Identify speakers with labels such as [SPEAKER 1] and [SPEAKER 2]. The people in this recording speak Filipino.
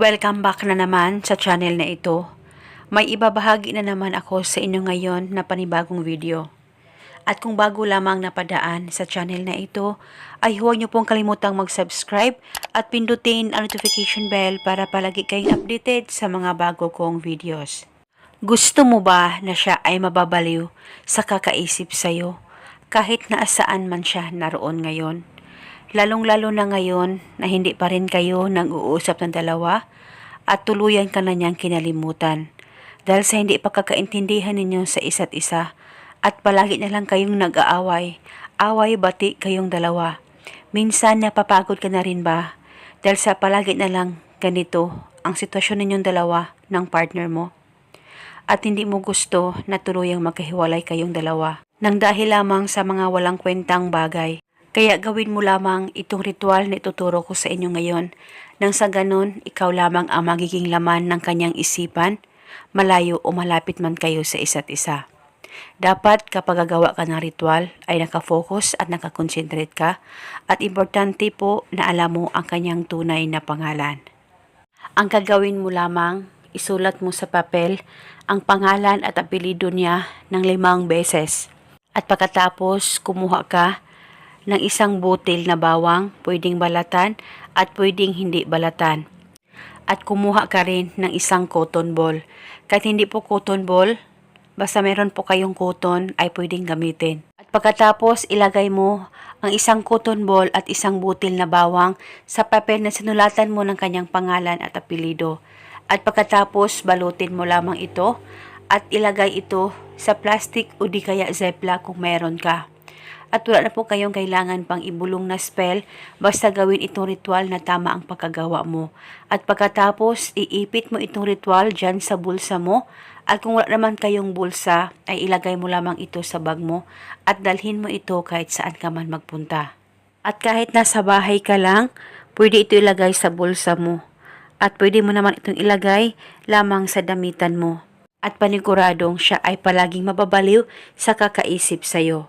[SPEAKER 1] Welcome back na naman sa channel na ito. May ibabahagi na naman ako sa inyo ngayon na panibagong video. At kung bago lamang napadaan sa channel na ito, ay huwag niyo pong kalimutang mag-subscribe at pindutin ang notification bell para palagi kayong updated sa mga bago kong videos. Gusto mo ba na siya ay mababaliw sa kakaisip sa'yo kahit naasaan man siya naroon ngayon? Lalong-lalo na ngayon na hindi pa rin kayo nag-uusap ng dalawa at tuluyan ka na niyang kinalimutan dahil sa hindi pagkakaintindihan ninyo sa isa't isa at palagi na lang kayong nag-aaway, away bati kayong dalawa. Minsan napapagod ka na rin ba dahil sa palagi na lang ganito ang sitwasyon ninyong dalawa ng partner mo at hindi mo gusto na tuluyang magkahiwalay kayong dalawa nang dahil lamang sa mga walang kwentang bagay. Kaya gawin mo lamang itong ritual na ituturo ko sa inyo ngayon nang sa ganon ikaw lamang ang magiging laman ng kanyang isipan, malayo o malapit man kayo sa isa't isa. Dapat kapag gagawa ka ng ritual ay nakafocus at nakakonsentrate ka at importante po na alam mo ang kanyang tunay na pangalan. Ang gagawin mo lamang, isulat mo sa papel ang pangalan at apelido niya ng limang beses. At pagkatapos, kumuha ka ng isang butil na bawang, pwedeng balatan at pwedeng hindi balatan. At kumuha ka rin ng isang cotton ball. Kahit hindi po cotton ball, basta meron po kayong cotton ay pwedeng gamitin. At pagkatapos, ilagay mo ang isang cotton ball at isang butil na bawang sa papel na sinulatan mo ng kanyang pangalan at apelido. At pagkatapos, balutin mo lamang ito at ilagay ito sa plastic o di kaya zepla kung meron ka. At wala na po kayong kailangan pang ibulong na spell, basta gawin itong ritual na tama ang pagkagawa mo. At pagkatapos, iipit mo itong ritual dyan sa bulsa mo. At kung wala naman kayong bulsa, ay ilagay mo lamang ito sa bag mo at dalhin mo ito kahit saan ka man magpunta. At kahit nasa bahay ka lang, pwede ito ilagay sa bulsa mo. At pwede mo naman itong ilagay lamang sa damitan mo. At paniguradong siya ay palaging mababaliw sa kakaisip sa'yo.